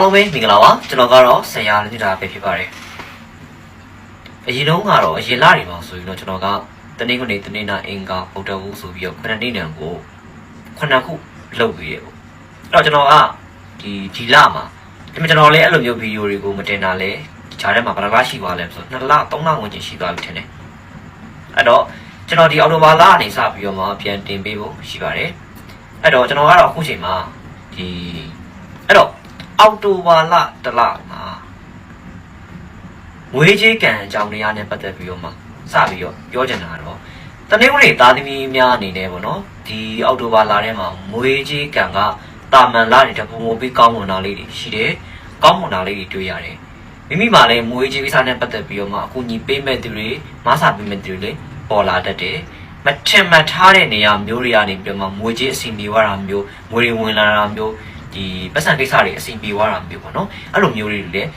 အားလုံးပဲမင်္ဂလာပါကျွန်တော်ကတော့ဆရာလက်နေတာပဲဖြစ်ပါတယ်အရင်တုန်းကတော့အရင်လတွေမှာဆိုရင်တော့ကျွန်တော်ကတနေ့ကနေတနေ့နာအင်္ဂါဗုဒ္ဓဝုဆိုပြီးတော့ခဏနေ့နံကိုခုနှစ်ခုလုပ်ပြီးရပေါ့အဲ့တော့ကျွန်တော်ကဒီဒီလမှာဒီမှာကျွန်တော်လည်းအဲ့လိုမျိုးဗီဒီယိုတွေကိုမတင်တာလဲဂျားထဲမှာဘယ်လောက်ရှိပါလဲဆိုတော့2လ3လဝင်ကျင်ရှိသွားပြီထင်တယ်အဲ့တော့ကျွန်တော်ဒီအော်တိုဘာလကနေစပြီးတော့မှပြန်တင်ပေးဖို့ရှိပါတယ်အဲ့တော့ကျွန်တော်ကတော့အခုချိန်မှာဒီ အဲ့တော့အောက်တိုဘာလတစ်လမှာငွေကြေးကံအကြောင်းတရားနဲ့ပတ်သက်ပြီးတော့မှစပြီးတော့ပြောချင်တာတော့တနေ့ကလေးသားသမီးများအနေနဲ့ပေါ့နော်ဒီအောက်တိုဘာလထဲမှာငွေကြေးကံကတာမန်လာတွေတပုံပုံပြီးကောင်းမွန်တာလေးတွေရှိတယ်ကောင်းမွန်တာလေးတွေတွေ့ရတယ်မိမိမှလည်းငွေကြေးကိစ္စနဲ့ပတ်သက်ပြီးတော့မှအကူအညီပေးမဲ့သူတွေမဆာပေးမဲ့သူတွေလည်းပေါ်လာတတ်တယ်မထင်မှတ်ထားတဲ့နေရာမျိုးတွေကနေပြီးတော့မှငွေကြေးအစီအပြေဝတာမျိုးငွေတွေဝင်လာတာမျိုး ဒီပတ်စံကိစ္စတွေအဆင်ပြေသွားတာမျိုးပေါ့နော်အဲ့လိုမျိုးတွေလည်း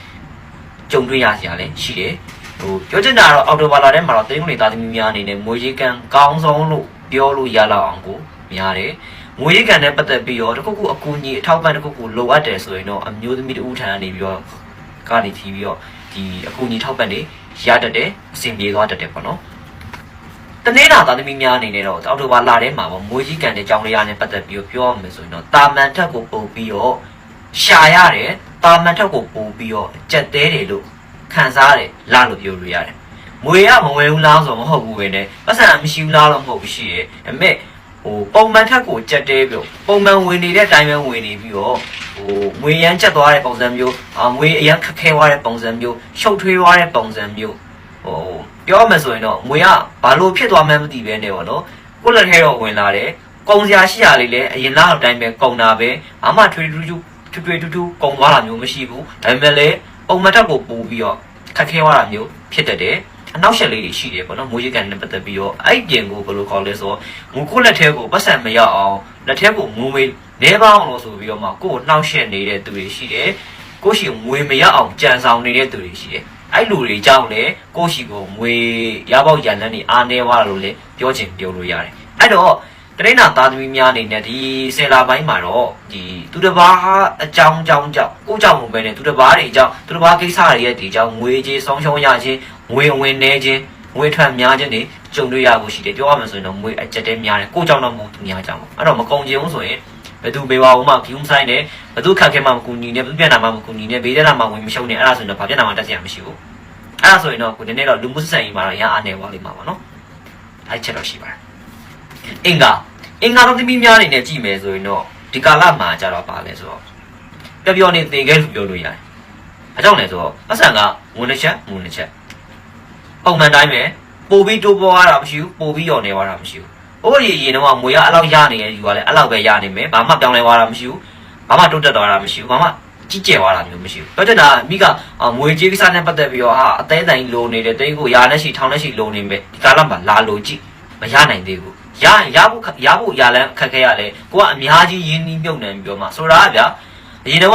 ကြုံတွေ့ရစရာလည်းရှိတယ်ဟိုပြောချင်တာကတော့အော်တိုဘာလာထဲမှာတော့တင်းကုန်နေသားသမီးများအနေနဲ့ငွေကြီးကန်ကောင်းဆုံးလို့ပြောလို့ရလောက်အောင်ကိုများတယ်ငွေကြီးကန်နဲ့ပတ်သက်ပြီးတော့တခုခုအကူအညီအထောက်ပံ့တခုခုလိုအပ်တယ်ဆိုရင်တော့အမျိုးသမီးတူထံကနေပြီးတော့ကနေထီပြီးတော့ဒီအကူအညီထောက်ပံ့တွေရတတ်တယ်အဆင်ပြေသွားတတ်တယ်ပေါ့နော် တနေ့တာသားသမီးများအနေနဲ့တော့အော်တိုဘာလာထဲမှာပေါ့မွေးကြီးကန်တဲ့ကြောင်လေးရနဲ့ပတ်သက်ပြီးတော့ပြောရမယ်ဆိုရင်တော့တာမန်ထက်ကိုပုံပြီးတော့ရှာရတယ်တာမန်ထက်ကိုပုံပြီးတော့ကြက်သေးတယ်လို့ခံစားရတယ်လာလို့ပြောလို့ရတယ်မွေရမဝဲဘူးလားဆိုတော့မဟုတ်ဘူးပဲနဲ့ပတ်စံမရှိဘူးလားတော့မဟုတ်ဘူးရှိရဲ့အမေဟိုပုံမှန်ထက်ကိုကြက်သေးပြီးတော့ပုံမှန်ဝင်နေတဲ့အတိုင်းပဲဝင်နေပြီးတော့ဟိုငွေရမ်းကျက်သွားတဲ့ပုံစံမျိုးအာငွေအရန်ခက်ခဲသွားတဲ့ပုံစံမျိုးရှုပ်ထွေးသွားတဲ့ပုံစံမျိုး ဟိုပြောရမယ်ဆိုရင်တော့ငွေကဘာလို့ဖြစ်သွားမှန်းမသိပဲနဲ့ပေါ့နော်ကိုယ့်လက်ထဲတော့ဝင်လာတယ်ကုံစရာရှိရလေးလည်းအရင်လောက်တိုင်းပဲကုံတာပဲဘာမှထွေးထူးထူးထွေးထွေးထူးထူးကုံသွားတာမျိုးမရှိဘူးဒါပေမဲ့လည်းပုံမတ်တက်ကိုပို့ပြီးတော့ခက်ခဲသွားတာမျိုးဖြစ်တတ်တယ်အနောက်ရှက်လေးတွေရှိတယ်ပေါ့နော်မိုးရိကန်နဲ့ပတ်သက်ပြီးတော့အဲ့ဒီပြင်ကိုဘယ်လိုခေါ်လဲဆိုတော့ငိုကိုယ့်လက်ထဲကိုပတ်စံမရောက်အောင်လက်ထဲကိုငိုမေးနေပါအောင်လို့ဆိုပြီးတော့မှကိုယ့်ကိုနှောက်ရှက်နေတဲ့သူတွေရှိတယ်ကိုယ့်ရှိငွေမရအောင်ကြံဆောင်နေတဲ့သူတွေရှိတယ် အဲ့လူတွေကြောင့်လေကိုယ့်ရှိကိုငွေရပေါက်ရန်လန်းနေအားနေသွားလို့လေပြောချင်ပြောလို့ရတယ်အဲ့တော့တရိနာသားသမီးများအနေနဲ့ဒီဆယ်လာပိုင်းမှာတော့ဒီသူတစ်ပါးအကြောင်းကြောင်းကြောင့်ကိုကြောင့်မပဲနဲ့သူတစ်ပါးတွေကြောင့်သူတစ်ပါးကိစ္စတွေရဲ့ဒီကြောင့်ငွေကြေးဆုံးရှုံးရခြင်းငွေဝင်နေခြင်းငွေထွက်များခြင်းတွေကြုံတွေ့ရဖို့ရှိတယ်ပြောရမယ်ဆိုရင်တော့ငွေအကျက်တဲများတယ်ကိုကြောင့်တော့မဟုတ်သူများကြောင့်ပေါ့အဲ့တော့မကုံကျင်ဘူးဆိုရင် ဘယ်သူဘေးဝါဦးမှဂယူးဆိုင်တယ်ဘယ်သူခက်ခဲမှမကူညီနဲ့ဘယ်သူပြန်လာမှမကူညီနဲ့ဘေးတဲ့လာမှဝင်မရှုံးနဲ့အဲ့ဒါဆိုရင်တော့ဘာပြန်လာမှတက်စရာမရှိဘူးအဲ့ဒါဆိုရင်တော့ကိုနည်းနည်းတော့လူမှုဆက်ဆံရေးမှာတော့ရအားနေပါလိမ့်မှာပါနော်အဲ့ချက်တော့ရှိပါတယ်အင်္ဂါအင်္ဂါတော့သမီးများအနေနဲ့ကြည့်မယ်ဆိုရင်တော့ဒီကာလမှာကြတော့ပါလဲဆိုတော့ပျော်ပျော်နေသင်ခဲ့လို့ပြောလို့ရတယ်အကြောင်းလဲဆိုတော့အဆန်ကငုံတစ်ချက်ငုံတစ်ချက်ပုံမှန်တိုင်းပဲပို့ပြီးတိုးပေါ်ရတာမရှိဘူးပို့ပြီးရော်နေသွားတာမရှိဘူး ဟိုရီရင်တော့မွေရအဲ့လောက်ရနေရဲ့ယူကလည်းအဲ့လောက်ပဲရနေမယ်ဘာမှပြောင်းလဲသွားတာမရှိဘူးဘာမှတိုးတက်သွားတာမရှိဘူးဘာမှကြီးကျယ်သွားတာမျိုးမရှိဘူး။ပြောချင်တာကမိကအာမွေကြီးကိစ္စနဲ့ပတ်သက်ပြီးတော့ဟာအသေးတိုင်လိုနေတယ်တိတ်ကိုရာနဲ့ရှိထောင်နဲ့ရှိလိုနေမယ်ဒီကာလမှာလာလိုကြည့်မရနိုင်သေးဘူး။ရရင်ရဖို့ခရဖို့ရလန်းခက်ခဲရလဲကိုကအများကြီးရင်းနှီးမြုပ်နှံပြီးတော့မှဆိုတာကဗျာအရင်တော့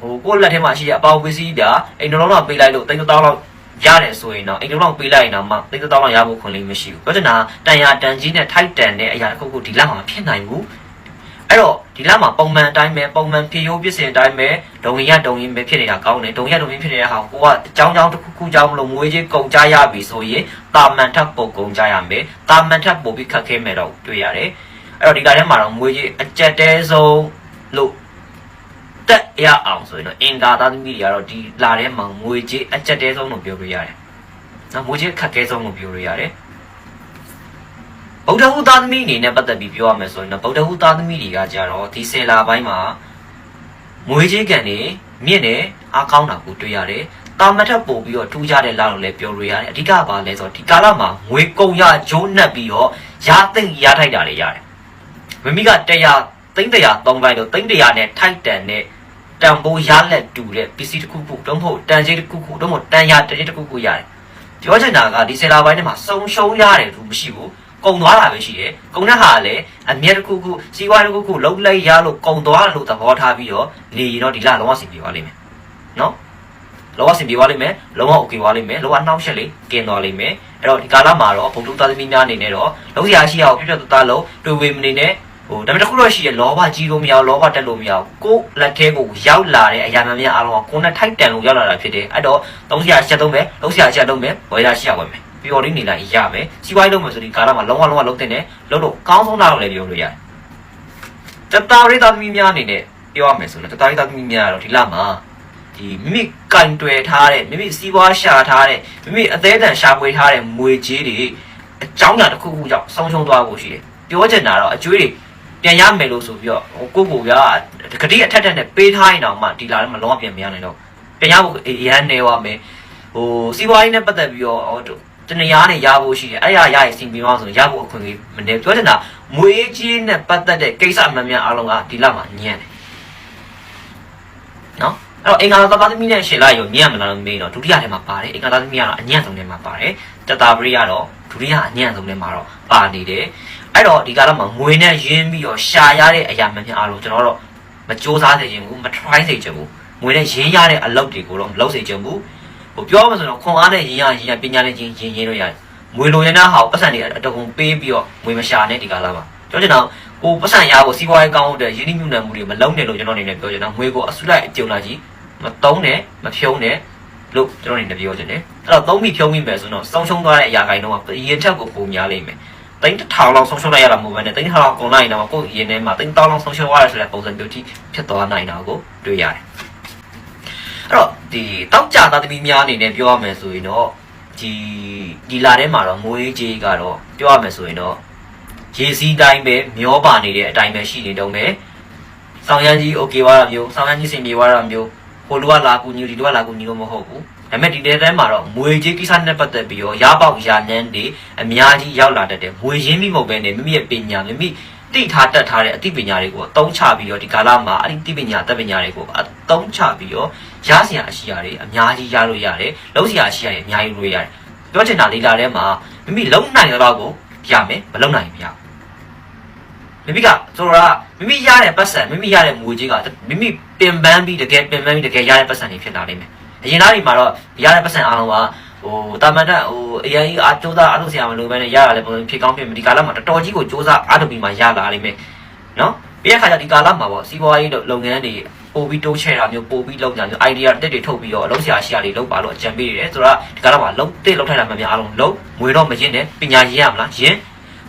ဟိုကိုယ့်လက်ထဲမှာရှိတဲ့အပေါပစ္စည်းဗျာအိမ်တော်လုံးတော့ပေးလိုက်လို့တိတ်တောင်းလောက် ရတယ်ဆိုရင်တော့အိမ်တော်လုံးပေးလိုက်ရင်တော့မှတိတ်တောင်းလောက်ရဖို့ခွင့်လေးမရှိဘူး။ပြောချင်တာတန်ရာတန်ကြီးနဲ့ထိုက်တန်တဲ့အရာတစ်ခုခုဒီလမှာဖြစ်နိုင်ဘူး။အဲ့တော့ဒီလမှာပုံမှန်အတိုင်းပဲပုံမှန်ဖြည့်ရိုးပြစ်စင်အတိုင်းပဲဒုံရဒုံရင်ပဲဖြစ်နေတာကောင်းတယ်ဒုံရဒုံရင်ဖြစ်နေတဲ့ဟာကိုကအကြောင်းကြောင်းတစ်ခုခုကြောင်းမလို့မွေးချင်းကုန်ကြရပြီဆိုရင်တာမန်ထပ်ပုံကုန်ကြရမယ်တာမန်ထပ်ပုံပြီးခက်ခဲမယ်တော့တွေ့ရတယ်အဲ့တော့ဒီကထဲမှာတော့မွေးချင်းအကြက်တဲဆုံးလို့ တက်ရအောင်ဆိုရင်တော့အင်္ဂါသားသမီးတွေကတော့ဒီလာထဲမှာမွေးချင်းအကြက်တဲဆုံးလို့ပြောလို့ရတယ်နော်မွေးချင်းခက်ခဲဆုံးလို့ပြောလို့ရတယ်ဗုဒ္ဓဟူသားသမီးအနေနဲ့ပတ်သက်ပြီးပြောရမယ်ဆိုရင်တော့ဗုဒ္ဓဟူသားသမီးတွေကကြတော့ဒီဆယ်လာပိုင်းမှာမွေးကြီးကန်နေမြင့်နေအားကောင်းတာကိုတွေ့ရတယ်။တာမတ်ထပ်ပို့ပြီးတော့ထူးခြားတဲ့လာလို့လည်းပြောလို့ရတယ်။အဓိကဘာလဲဆိုတော့ဒီကာလမှာငွေကုန်ရဂျိုးနှက်ပြီးတော့ရာသိမ့်ရထိုက်တာတွေရတယ်။မမိကတရားသိမ့်တရားသုံးပိုင်းလို့သိမ့်တရားနဲ့ထိုက်တန်တဲ့ တန်ဖိုးရလက်တူတဲ့ပစ္စည်းတစ်ခုခုတော့မဟုတ်တန်ကြေးတစ်ခုခုတော့မဟုတ်တန်ရာတစ်တစ်ခုခုရတယ်ပြောချင်တာကဒီဆယ်လာပိုင်းထဲမှာစုံရှုံးရတယ်လို့မရှိဘူးကုံသွားတာပဲရှိတယ်။ကုံတဲ့ဟာလည်းအမြဲတစ်ခုခုစီးပွားတစ်ခုခုလုံးလိုက်ရလို့ကုံသွားလို့သဘောထားပြီးတော့နေတော့ဒီလလုံးဝဆင်ပြေသွားလိမ့်မယ်။နော်။လုံးဝဆင်ပြေသွားလိမ့်မယ်။လုံးဝ okay သွားလိမ့်မယ်။လုံးဝနှောက်ရက်လေးกินသွားလိမ့်မယ်။အဲ့တော့ဒီကာလမှာတော့ဘုံတူသားသမီးများအနေနဲ့တော့လုံးစရာရှိအောင်ပြပြတသားလုံးတွေ့ဝေမနေနဲ့ ဟဟိုဒါပေမဲ့တစ်ခုတော့ရှိရလောဘကြီးလို့မရဘူးလောဘတက်လို့မရဘူးကိုယ်လက်ထဲကိုရောက်လာတဲ့အရာမှန်များအားလုံးကကိုယ်နဲ့ထိုက်တန်လို့ရောက်လာတာဖြစ်တယ်အဲ့တော့သုံးဆရာချက်သုံးမယ်လုံးဆရာချက်သုံးမယ်ဝယ်ရရှိရဝယ်မယ်ပျော်လေးနေလိုက်ရမယ်စီးပွားရေးလုပ်မယ်ဆိုဒီကာလမှာလုံးဝလုံးဝလုံးတင်တယ်လုံးလို့ကောင်းဆုံးတာတော့လည်းပြောလို့ရတယ်တတရိသသမီးများအနေနဲ့ပြောရမယ်ဆိုတော့တတရိသသမီးများကတော့ဒီလမှာဒီမိမိကင်တွယ်ထားတဲ့မိမိစီးပွားရှာထားတဲ့မိမိအသေးအံရှာဖွေထားတဲ့မွေကြီးတွေအကြောင်းအရာတစ်ခုခုကြောင့်ဆုံးရှုံးသွားဖို့ရှိတယ်ပြောချင်တာတော့အကျွေးတွေ ပြန်ရမယ်လို့ဆိုပြီးတော့ဟိုကိုကိုကဂတိအထက်ထက်နဲ့ပေးထားရင်တော့မှဒီလာထဲမှာလုံးဝပြန်မရနိုင်တော့ပြန်ရဖို့အရန်နေရမယ်ဟိုစီးပွားရေးနဲ့ပတ်သက်ပြီးတော့ဟိုတနေရာနဲ့ရဖို့ရှိတယ်အဲ့ရရရင်စီပြီးမှဆိုရဖို့အခွင့်အရေးမနေပြောချင်တာမွေးကြီးနဲ့ပတ်သက်တဲ့ကိစ္စအမှန်များအားလုံးကဒီလမှာညံ့တယ်နော်အဲ့တော့အင်္ဂါသာသမီနဲ့ရှင်လိုက်ရောညံ့မလားလို့မေးတော့ဒုတိယထဲမှာပါတယ်အင်္ဂါသာသမီကတော့အညံ့ဆုံးထဲမှာပါတယ် တတာပရိကတော့ဒုတိယအညံ့ဆုံးထဲမှာတော့ပါနေတယ်အဲ့တော့ဒီကာလမှာငွေနဲ့ရင်းပြီးတော့ရှာရတဲ့အရာမှန်များအားလုံးကျွန်တော်တို့မစူးစမ်းစေချင်ဘူးမ try စေချင်ဘူးငွေနဲ့ရင်းရတဲ့အလုပ်တွေကိုတော့မလုပ်စေချင်ဘူးဟိုပြောမှဆိုတော့ခွန်အားနဲ့ရင်းရရင်းရပညာနဲ့ရင်းရင်းရင်းလို့ရတယ်ငွေလိုရတဲ့ဟာကိုပတ်စံတွေအတကုံပေးပြီးတော့ငွေမရှာနဲ့ဒီကာလမှာပြောချင်တော့ဟိုပတ်စံရဖို့စီးပွားရေးကောင်းတဲ့ရင်းနှီးမြှုပ်နှံမှုတွေမလုပ်နဲ့လို့ကျွန်တော်အနေနဲ့ပြောချင်တာငွေကိုအစုလိုက်အကျုံလာကြီးမတုံးနဲ့မဖြုံးနဲ့ လို့ကျွန်တော်အနေနဲ့ပြောချင်တယ်အဲ့တော့သုံးပြီးဖြုံးပြီးမယ်ဆိုတော့စောင်းရှုံးသွားတဲ့အရာတိုင်းတော့ရင်ထက်ကိုပုံများလိမ့်မယ် တိန်းတစ်ထောင်လောက်ဆုံးရှုံးလိုက်ရတာမဟုတ်ဘဲနဲ့တိန်းတစ်ထောင်လောက်ကုန်လိုက်ရင်တော့ကိုယ့်ရင်ထဲမှာတိန်းတောင်းလောက်ဆုံးရှုံးရတယ်ဆိုတဲ့ပုံစံမျိုးတိဖြစ်သွားနိုင်တာကိုတွေ့ရတယ်အဲ့တော့ဒီတောက်ကြသားသမီးများအနေနဲ့ပြောရမယ်ဆိုရင်တော့ဒီဒီလာထဲမှာတော့ငွေကြေးကတော့ပြောရမယ်ဆိုရင်တော့ရေစီးတိုင်းပဲမျောပါနေတဲ့အတိုင်းပဲရှိနေတော့မယ်ဆောင်ရမ်းကြီးโอเคွားတာမျိုးဆောင်ရမ်းကြီးစင်ပြေွားတာမျိုး ဟိုလူကလာကူညီဒီလူကလာကူညီလို့မဟုတ်ဘူးဒါပေမဲ့ဒီတဲတဲမှာတော့မွေကြီးကိစ္စနဲ့ပတ်သက်ပြီးတော့ရပေါက်ရနန်းတွေအများကြီးရောက်လာတတ်တယ်မွေရင်းမိမဟုတ်ပဲနဲ့မိမိရဲ့ပညာမိမိတိထားတတ်ထားတဲ့အသိပညာတွေကိုအသုံးချပြီးတော့ဒီကာလမှာအဲ့ဒီသိပညာအတတ်ပညာတွေကိုအသုံးချပြီးတော့ရစရာအရှိရာတွေအများကြီးရလို့ရတယ်လုံးစရာအရှိရာတွေအများကြီးလို့ရတယ်ပြောချင်တာလေးလာထဲမှာမိမိလုံနိုင်တဲ့တော့ကိုရမယ်မလုံနိုင်ဘူးမရဘူး မိမိကဆိုတော့မိမိရတဲ့ပတ်စံမိမိရတဲ့မွေကြီးကမိမိပင်ပန်းပြီးတကယ်ပင်ပန်းပြီးတကယ်ရတဲ့ပတ်စံတွေဖြစ်လာနိုင်မယ်အရင်သားတွေမှာတော့ရတဲ့ပတ်စံအားလုံးကဟိုတာမန်တက်ဟိုအရင်ကြီးအားကြိုးစားအားထုတ်စရာမလိုဘဲနဲ့ရရတဲ့ပုံစံဖြစ်ကောင်းဖြစ်မယ်ဒီကာလမှာတော်တော်ကြီးကိုကြိုးစားအားထုတ်ပြီးမှရလာနိုင်မယ်နော်ပြီးရခါကျဒီကာလမှာပေါ့စီးပွားရေးလုပ်ငန်းတွေပို့ပြီးတိုးချဲ့တာမျိုးပို့ပြီးလုပ်ကြမျိုး idea တက်တွေထုတ်ပြီးတော့လုံးဆရာရှိရာတွေလုပ်ပါလို့အကြံပေးရတယ်ဆိုတော့ဒီကာလမှာလုံးတိတ်လောက်ထိုက်တာမှများအားလုံးလုံးငွေတော့မရင်နဲ့ပညာရင်းရမလားယင်း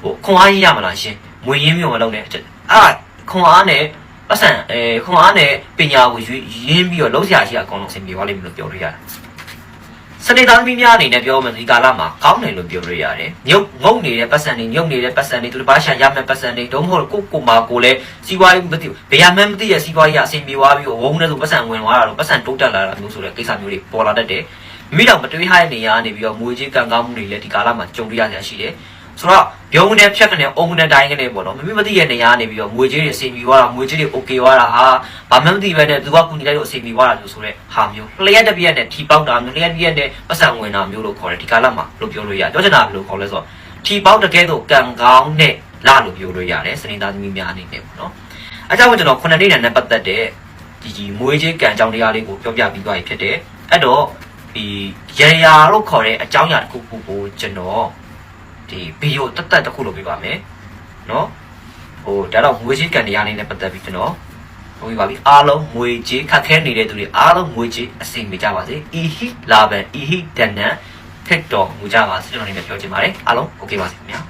ဟိုခွန်အားရင်းရမလားရှင် ငွေရင်းမျိုးမလုံးနဲ့အာခွန်အားနဲ့ပတ်စံအဲခွန်အားနဲ့ပညာကိုရွေးရင်းပြီးတော့လုံးဆရာရှိရာအကုန်လုံးဆင်ပြေသွားလိမ့်မယ်လို့ပြောလို့ရတယ်စနေသားသမီးများအနေနဲ့ပြောမယ်ဒီကာလမှာကောင်းတယ်လို့ပြောလို့ရတယ်။ညုတ်ငုံနေတဲ့ပတ်စံတွေညုတ်နေတဲ့ပတ်စံတွေသူတို့ဘာရှာရမယ့်ပတ်စံတွေဒုံမဟုတ်ကိုကိုမာကိုလည်းစီးပွားရေးမသိဘူး။ဘယ်ရမှန်းမသိတဲ့စီးပွားရေးအဆင်ပြေသွားပြီးဝုန်းနဲ့ဆိုပတ်စံဝင်သွားတာလို့ပတ်စံတိုးတက်လာတာမျိုးဆိုတဲ့ကိစ္စမျိုးတွေပေါ်လာတတ်တယ်။မိတော့မတွေးဟတဲ့နေရာကနေပြီးတော့မွေကြီးကံကောင်းမှုတွေလည်းဒီကာလမှာကြုံတွေ့ရကြရှိတယ်။ဆိုတော့ ရုံးနဲ့ဖြတ်ကနေအုံနဲ့တိုင်းကနေပေါ့နော်မမိမသိတဲ့နေရာကနေပြီးတော့ငွေကြေးတွေအစီအမီသွားတာငွေကြေးတွေ okay သွားတာဟာဘာမှမသိပဲနဲ့သူကကူညီလိုက်လို့အစီအမီသွားတာလို့ဆိုတဲ့ဟာမျိုးလျှက်တစ်ပြက်နဲ့ထီပေါက်တာမျိုးလျှက်တစ်ပြက်နဲ့ပတ်စံဝင်တာမျိုးလို့ခေါ်တယ်ဒီကာလမှာလို့ပြောလို့ရတယ်ပြောချင်တာဘယ်လိုခေါ်လဲဆိုတော့ထီပေါက်တကယ်တော့ကံကောင်းနဲ့လာလို့ပြောလို့ရတယ်စနေသားသမီးများအနေနဲ့ပေါ့နော်အဲကြောင့်ကျွန်တော်ခုနှစ်နေ့နဲ့ပတ်သက်တဲ့ဒီဒီမွေးချင်းကံအကြောင်းတရားလေးကိုပြောပြပြီးသွားပြီဖြစ်တယ်အဲ့တော့ဒီရေရာလို့ခေါ်တဲ့အကြောင်းအရာတစ်ခုခုကိုကျွန်တော် ဒီဗီဒီယိုတက်တက်တစ်ခုလုပ်ပေးပါမယ်နော်ဟိုဒါတော့ငွေချင်းကန်တရားလေးနဲ့ပတ်သက်ပြီးကျွန်တော်ဟိုပြပါပြီအားလုံးငွေကြေးခက်ခဲနေတဲ့သူတွေအားလုံးငွေကြေးအစိမ်မိကြပါစေအီဟိလာဘန်အီဟိဒန်နန်ဖစ်တော်မူကြပါစေကျွန်တော်အနေနဲ့ပြောချင်ပါတယ်အားလုံးโอเคပါစေခင်ဗျာ